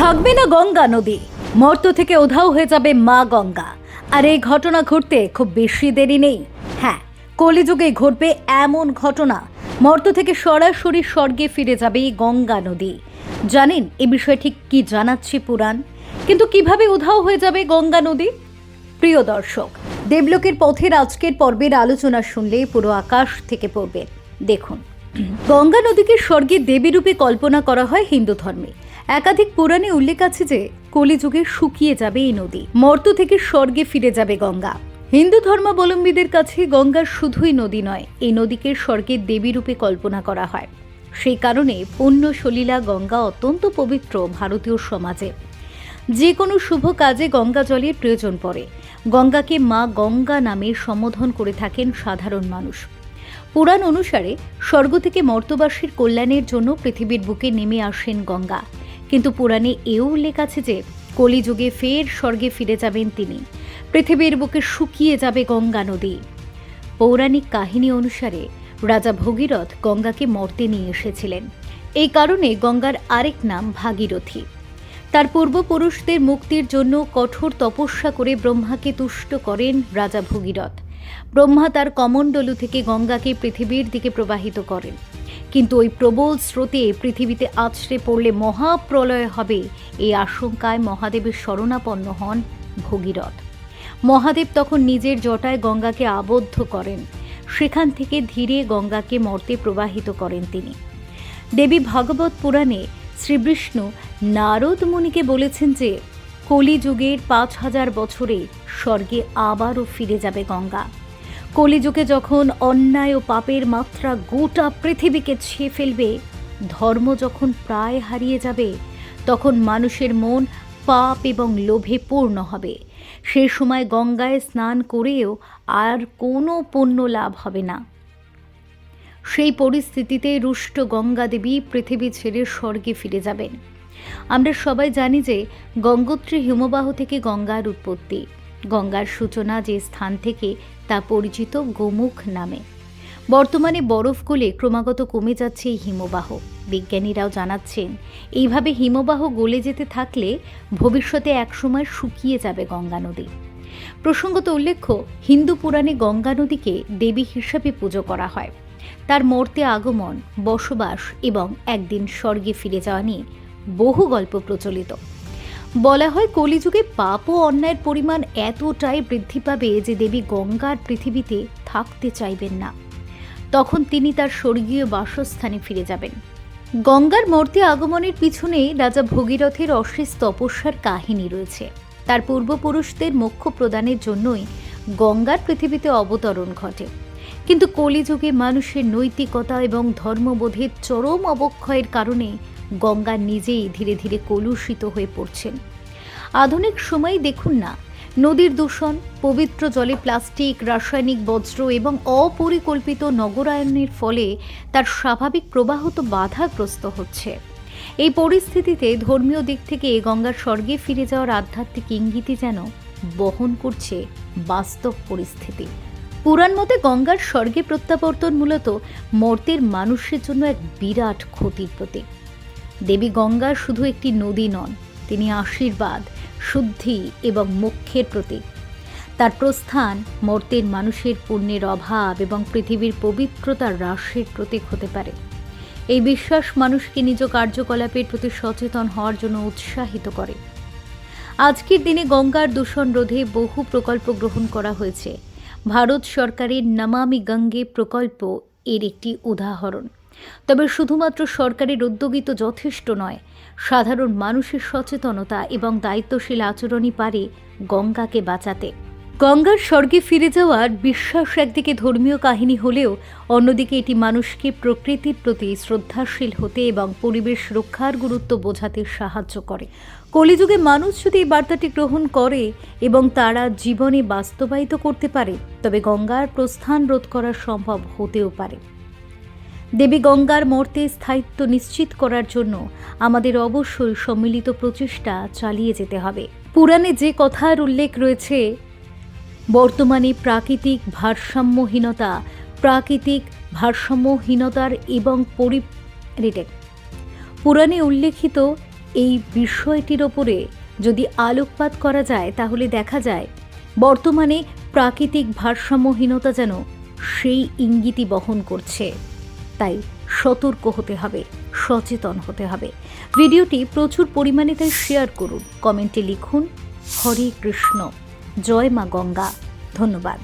থাকবে না গঙ্গা নদী। মর্ত থেকে উধাও হয়ে যাবে মা গঙ্গা। আর এই ঘটনা ঘটতে খুব বেশি দেরি নেই। হ্যাঁ কলিযুগে ঘটবে এমন ঘটনা। মর্ত থেকে সরাসরি স্বর্গে ফিরে যাবে গঙ্গা নদী। জানেন, এ বিষয়ে ঠিক কি জানাচ্ছি পুরাণ? কিন্তু কীভাবে উধাও হয়ে যাবে গঙ্গা নদী? প্রিয় দর্শক, দেবলোকের পথের আজকের পর্বের আলোচনা শুনলে পুরো আকাশ থেকে পড়বে। দেখুন, গঙ্গা নদীকে স্বর্গের দেবীরূপে কল্পনা করা হয় হিন্দু ধর্মে। একাধিক পুরাণে উল্লেখ আছে যে কলিযুগে শুকিয়ে যাবে এই নদী, মর্ত থেকে স্বর্গে ফিরে যাবে গঙ্গা। হিন্দু ধর্মাবলম্বীদের কাছে গঙ্গা শুধুই নদী নয়, এই নদীকে স্বর্গের দেবীরূপে কল্পনা করা হয়। সেই কারণে পুণ্য সলীলা গঙ্গা অত্যন্ত পবিত্র ভারতীয় সমাজে। যে কোনো শুভ কাজে গঙ্গা জলের প্রয়োজন পড়ে। গঙ্গাকে মা গঙ্গা নামে সম্বোধন করে থাকেন সাধারণ মানুষ। পুরাণ অনুসারে স্বর্গ থেকে মর্তবাসীর কল্যাণের জন্য পৃথিবীর বুকে নেমে আসেন গঙ্গা। কিন্তু পুরাণে এও উল্লেখ আছে যে কলিযুগে ফের স্বর্গে ফিরে যাবেন তিনি। পৃথিবীর বুকে শুকিয়ে যাবে গঙ্গা নদী। পৌরাণিক কাহিনী অনুসারে রাজা ভগীরথ গঙ্গাকে মর্তে নিয়ে এসেছিলেন। এই কারণে গঙ্গার আরেক নাম ভাগীরথী। তার পূর্বপুরুষদের মুক্তির জন্য কঠোর তপস্যা করে ব্রহ্মাকে তুষ্ট করেন রাজা ভগীরথ। ব্রহ্মা তার কমণ্ডলু থেকে গঙ্গাকে পৃথিবীর দিকে প্রবাহিত করেন। কিন্তু ওই প্রবল স্রোতে পৃথিবীতে আছড়ে পড়লে মহাপ্রলয় হবে এই আশঙ্কায় মহাদেবের শরণাপন্ন হন ভগীরথ। মহাদেব তখন নিজের জটায় গঙ্গাকে আবদ্ধ করেন। সেখান থেকে ধীরে গঙ্গাকে মর্তে প্রবাহিত করেন তিনি। দেবী ভাগবত পুরাণে শ্রীবিষ্ণু নারদ মুনিকে বলেছেন যে, কলিযুগের পাঁচ হাজার বছরে স্বর্গে আবারও ফিরে যাবে গঙ্গা। কলিযুগে যখন অন্যায় ও পাপের মাত্রা গোটা পৃথিবীকে ছেয়ে ফেলবে, ধর্ম যখন প্রায় হারিয়ে যাবে, তখন মানুষের মন পাপ এবং লোভে পূর্ণ হবে। সে সময় গঙ্গায় স্নান করেও আর কোনো পণ্য লাভ হবে না। সেই পরিস্থিতিতে রুষ্ট গঙ্গা দেবী পৃথিবী ছেড়ে স্বর্গে ফিরে যাবেন। আমরা সবাই জানি যে গঙ্গোত্রী হিমবাহ থেকে গঙ্গার উৎপত্তি। গঙ্গার সূচনা যে স্থান থেকে তা পরিচিত গোমুখ নামে। বর্তমানে বরফ গলে ক্রমাগত কমে যাচ্ছে এই হিমবাহ। বিজ্ঞানীরাও জানাচ্ছেন, এইভাবে হিমবাহ গলে যেতে থাকলে ভবিষ্যতে একসময় শুকিয়ে যাবে গঙ্গা নদী। প্রসঙ্গত উল্লেখ্য, হিন্দু পুরাণে গঙ্গা নদীকে দেবী হিসাবে পুজো করা হয়। তার মর্তে আগমন, বসবাস এবং একদিন স্বর্গে ফিরে যাওয়া নিয়ে বহু গল্প প্রচলিত। বলা হয়, কলিযুগে পাপ ও অন্যায়ের পরিমাণ এতটাই বৃদ্ধি পাবে যে দেবী গঙ্গার পৃথিবীতে থাকতে চাইবেন না। তখন তিনি তার স্বর্গীয় বাসস্থানে ফিরে যাবেন। গঙ্গার মূর্তি আগমনের পিছনে রাজা ভগীরথের অশেষ তপস্যার কাহিনী রয়েছে। তার পূর্বপুরুষদের মোক্ষ প্রদানের জন্যই গঙ্গার পৃথিবীতে অবতরণ ঘটে। কিন্তু কলিযুগে মানুষের নৈতিকতা এবং ধর্মবোধের চরম অবক্ষয়ের কারণে গঙ্গা নিজেই ধীরে ধীরে কলুষিত হয়ে পড়ছেন। আধুনিক সময়ে দেখুন না, নদীর দূষণ, পবিত্র জলে প্লাস্টিক, রাসায়নিক বজ্র এবং অপরিকল্পিত নগরায়নের ফলে তার স্বাভাবিক প্রবাহ তো বাধাগ্রস্ত হচ্ছে। এই পরিস্থিতিতে ধর্মীয় দিক থেকে গঙ্গার স্বর্গে ফিরে যাওয়ার আধ্যাত্মিক ইঙ্গিতই যেন বহন করছে বাস্তব পরিস্থিতি। পুরাণ মতে গঙ্গার স্বর্গে প্রত্যাবর্তন মূলত মর্তের মানুষের জন্য এক বিরাট ক্ষতির প্রতীক। দেবী গঙ্গা শুধু একটি নদী নন, তিনি আশীর্বাদ, শুদ্ধি এবং মোক্ষের প্রতীক। তার প্রস্থান মর্তের মানুষের পুণ্যের অভাব এবং পৃথিবীর পবিত্রতার হ্রাসের প্রতীক হতে পারে। এই বিশ্বাস মানুষকে নিজ কার্যকলাপের প্রতি সচেতন হওয়ার জন্য উৎসাহিত করে। আজকের দিনে গঙ্গার দূষণ রোধে বহু প্রকল্প গ্রহণ করা হয়েছে। ভারত সরকারের নমামি গঙ্গে প্রকল্প এর একটি উদাহরণ। তবে শুধুমাত্র সরকারের উদ্যোগী তো যথেষ্ট নয়। সাধারণ মানুষের সচেতনতা এবং দায়িত্বশীল আচরণই পারে গঙ্গাকে বাঁচাতে। গঙ্গার স্বর্গে ফিরে যাওয়ার বিশ্বাস একদিকে ধর্মীয় কাহিনী হলেও অন্যদিকে এটি মানুষকে প্রকৃতির প্রতি শ্রদ্ধাশীল হতে এবং পরিবেশ রক্ষার গুরুত্ব বোঝাতে সাহায্য করে। কলিযুগে মানুষ যদি এই বার্তাটি গ্রহণ করে এবং তারা জীবনে বাস্তবায়িত করতে পারে, তবে গঙ্গার প্রস্থান রোধ করা সম্ভব হতেও পারে। দেবী গঙ্গার মর্তে স্থায়িত্ব নিশ্চিত করার জন্য আমাদের অবশ্যই সম্মিলিত প্রচেষ্টা চালিয়ে যেতে হবে। পুরাণে যে কথার উল্লেখ রয়েছে, বর্তমানে প্রাকৃতিক ভারসাম্যহীনতা, প্রাকৃতিক ভারসাম্যহীনতার এবং পরি পুরাণে উল্লেখিত এই বিষয়টির ওপরে যদি আলোকপাত করা যায়, তাহলে দেখা যায়, বর্তমানে প্রাকৃতিক ভারসাম্যহীনতা যেন সেই ইঙ্গিতই বহন করছে। তাই সতর্ক হতে হবে, সচেতন হতে হবে। ভিডিওটি প্রচুর পরিমাণে তাই শেয়ার করুন কমেন্টে লিখুন, হরে কৃষ্ণ, জয় মা গঙ্গা। ধন্যবাদ।